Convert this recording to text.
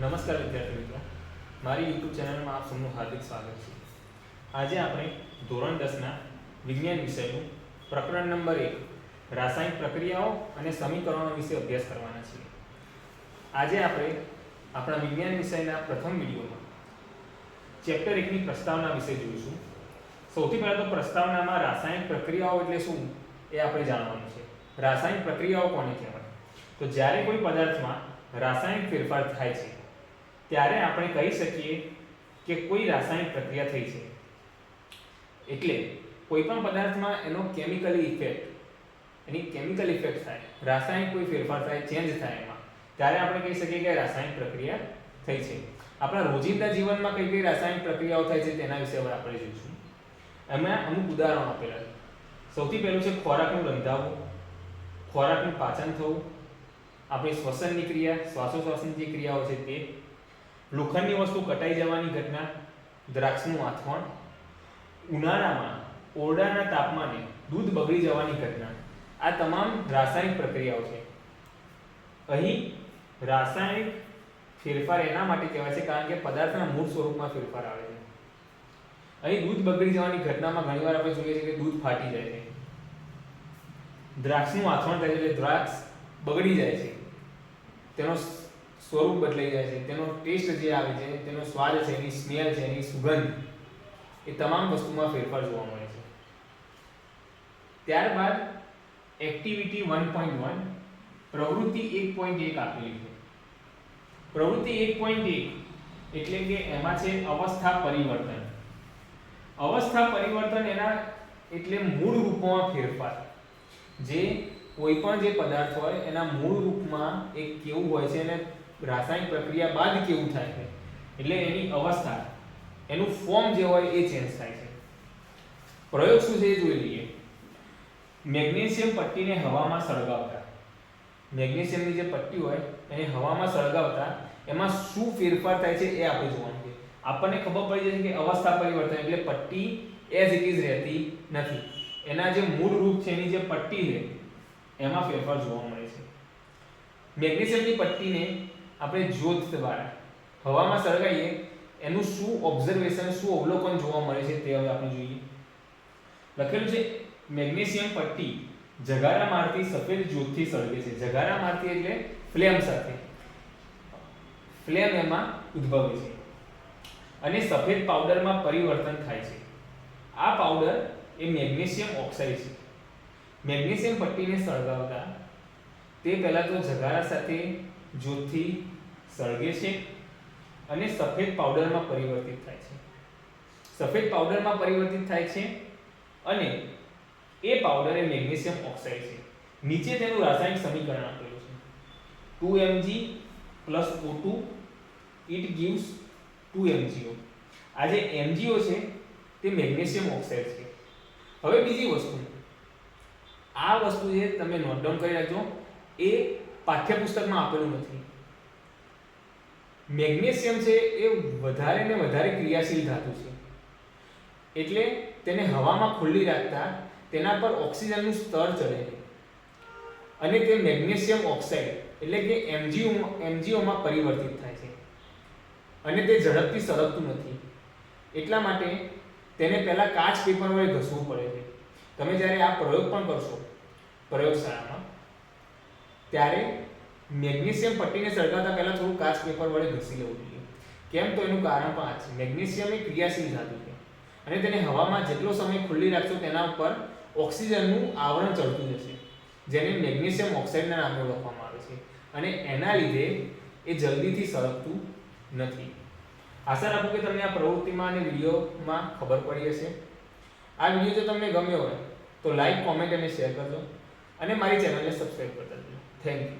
નમસ્કાર વિદ્યાર્થી મિત્રો. મારી યુટ્યુબ ચેનલમાં આપ સૌનું હાર્દિક સ્વાગત છે. આજે આપણે ધોરણ દસના વિજ્ઞાન વિષયનું પ્રકરણ નંબર એક, રાસાયણિક પ્રક્રિયાઓ અને સમીકરણો વિશે અભ્યાસ કરવાના છીએ. આજે આપણે આપણા વિજ્ઞાન વિષયના પ્રથમ વિડીયોમાં ચેપ્ટર એકની પ્રસ્તાવના વિશે જોઈશું. સૌથી પહેલાં તો પ્રસ્તાવનામાં રાસાયણિક પ્રક્રિયાઓ એટલે શું એ આપણે જાણવાનું છે. રાસાયણિક પ્રક્રિયાઓ કોને કહેવાય? તો જ્યારે કોઈ પદાર્થમાં રાસાયણિક ફેરફાર થાય છે ત્યારે આપણે કહી શકીએ કે કોઈ રાસાયણિક પ્રક્રિયા થઈ છે. એટલે કોઈ પણ પદાર્થમાં એનો કેમિકલી ઇફેક્ટ એની કેમિકલ ઇફેક્ટ થાય, રાસાયણિક કોઈ ફેરફાર થાય ચેન્જ થાય એમાં, ત્યારે આપણે કહી શકીએ કે રાસાયણિક પ્રક્રિયા થઈ છે. આપણા રોજિંદા જીવનમાં કઈ કઈ રાસાયણિક પ્રક્રિયાઓ થાય છે તેના વિશે હવે આપણે જોઈશું. એમાં અમુક ઉદાહરણો આપેલા છે. સૌથી પહેલું છે ખોરાકનું રંધાવું ખોરાકનું પાચન થવું, આપણી શ્વસનની ક્રિયા શ્વાસોશ્વાસની જે ક્રિયાઓ છે તે લોખંડની વસ્તુ કટાઈ જવાની ઘટના, દ્રાક્ષનું આથવણ ઉનાળામાં ઓરડાના તાપમાને દૂધ બગડી જવાની ઘટના, આ તમામ રાસાયણિક પ્રક્રિયાઓ છે. અહીં રાસાયણિક ફેરફાર એના માટે કહેવાય છે કારણ કે પદાર્થના મૂળ સ્વરૂપમાં ફેરફાર આવે છે. અહીં દૂધ બગડી જવાની ઘટનામાં ઘણીવાર આપણે જોઈએ છીએ કે દૂધ ફાટી જાય છે. દ્રાક્ષનું આથવણ થાય છે એટલે દ્રાક્ષ બગડી જાય છે. તેનો સ્વરૂપ બદલાઈ જાય છે, તેનો ટેસ્ટ જે આવે છે, તેનો સ્વાદ છે, એની સ્મેલ છે, એની સુગંધ, એ તમામ વસ્તુમાં ફેરફાર જોવા મળે છે. ત્યારબાદ એક્ટિવિટી વન પોઈન્ટ વન પ્રવૃત્તિ એક પોઈન્ટ એક આપેલી છે. પ્રવૃત્તિ એક પોઈન્ટ એક એટલે કે એમાં છે અવસ્થા પરિવર્તન. અવસ્થા પરિવર્તન એના એટલે મૂળ રૂપમાં ફેરફાર. જે કોઈ પણ જે પદાર્થ હોય, એના મૂળ રૂપમાં એક કેવું હોય છે અને રાસાયણિક પ્રક્રિયા બાદ કેવું થાય છે? એટલે એની અવસ્થા, એનું ફોર્મ જે હોય એ ચેન્જ થાય છે. પ્રયોગ શું છે એ જોઈ લઈએ. મેગ્નેશિયમ પટ્ટીને હવામાં સળગાવતા. મેગ્નેશિયમની જે પટ્ટી હોય, એને હવામાં સળગાવતા, એમાં શું ફેરફાર થાય છે એ આપણે જોવાનું છે. આપણને ખબર પડી જશે કે અવસ્થા પરિવર્તન, એટલે પટ્ટી એઝ ઇટ ઇઝ રહેતી નથી. એના જે મૂળ રૂપ છે, એની જે પટ્ટી છે, એમાં ફેરફાર જોવા મળે છે. મેગ્નેશિયમની પટ્ટીને આપણે જ્યોત દ્વારા હવામાં સળગાઈએ, એનું શું ઓબ્ઝર્વેશન શું અવલોકન જોવા મળે છે તે હવે આપણે જોઈએ. લખેલું છે, મેગ્નેશિયમ પટ્ટી જગારા મારતી સફેદ જ્યોતથી સળગે છે. જગારા મારતી એટલે ફ્લેમ સાથે. ફ્લેમ એમાં ઉદ્ભવે છે. અને સફેદ પાવડરમાં પરિવર્તન થાય છે. આ પાવડર એ મેગ્નેશિયમ ઓક્સાઇડ છે. મેગ્નેશિયમ પટ્ટીને સળગાવતા તે પહેલાં તો જગારા સાથે જ્યોતથી સળગે છે અને સફેદ પાવડરમાં પરિવર્તિત થાય છે. સફેદ પાવડરમાં પરિવર્તિત થાય છે અને એ પાવડર એ મેગ્નેશિયમ ઓક્સાઇડ છે. નીચે તેનું રાસાયણિક સમીકરણ આપેલું છે. Two M G plus O two, it gives two M G O આ જે એમજીઓ છે, તે મેગ્નેશિયમ ઓક્સાઇડ છે. હવે બીજી વસ્તુ. આ વસ્તુ જે તમે નોટ ડાઉન કરી રાખજો, એ પાઠ્યપુસ્તકમાં આપેલું નથી. મેગ્નેશિયમ છે એ વધારે ને વધારે ક્રિયાશીલ ધાતુ છે. એટલે તેને હવામાં ખુલ્લી રાખતા તેના પર ઓક્સિજનનું સ્તર ચડે છે. અને તે મેગ્નેશિયમ ઓક્સાઇડ એટલે કે એમજીઓ એમજીઓમાં પરિવર્તિત થાય છે. અને તે ઝડપથી સળગતું નથી. એટલા માટે તેને પહેલાં કાચ પેપર વડે ઘસવું પડે છે. તમે જ્યારે આ પ્રયોગ પણ કરશો, પ્રયોગશાળામાં ત્યારે મેગ્નેશિયમ પટ્ટીને સળગાવતા પહેલાં થોડું કાચ પેપર વડે ઘસી લેવું જોઈએ. કેમ તો એનું કારણ પણ આ છે. મેગ્નેશિયમ એ ક્રિયાશીલ ધાતુ છે અને તેને હવામાં જેટલો સમય ખુલ્લી રાખશો તેના ઉપર ઓક્સિજનનું આવરણ ચડતું જશે, જેને મેગ્નેશિયમ ઓક્સાઇડના નામે ઓળખવામાં આવે છે અને એના લીધે એ જલ્દીથી સળગતું નથી. આશા રાખું કે તમને આ પ્રવૃત્તિમાં અને વિડીયોમાં ખબર પડી હશે. આ વીડિયો જો તમને ગમ્યો હોય તો લાઈક, કોમેન્ટ અને શેર કરજો. અને મારી ચેનલને સબસ્ક્રાઈબ કરતા જજો થેન્ક યુ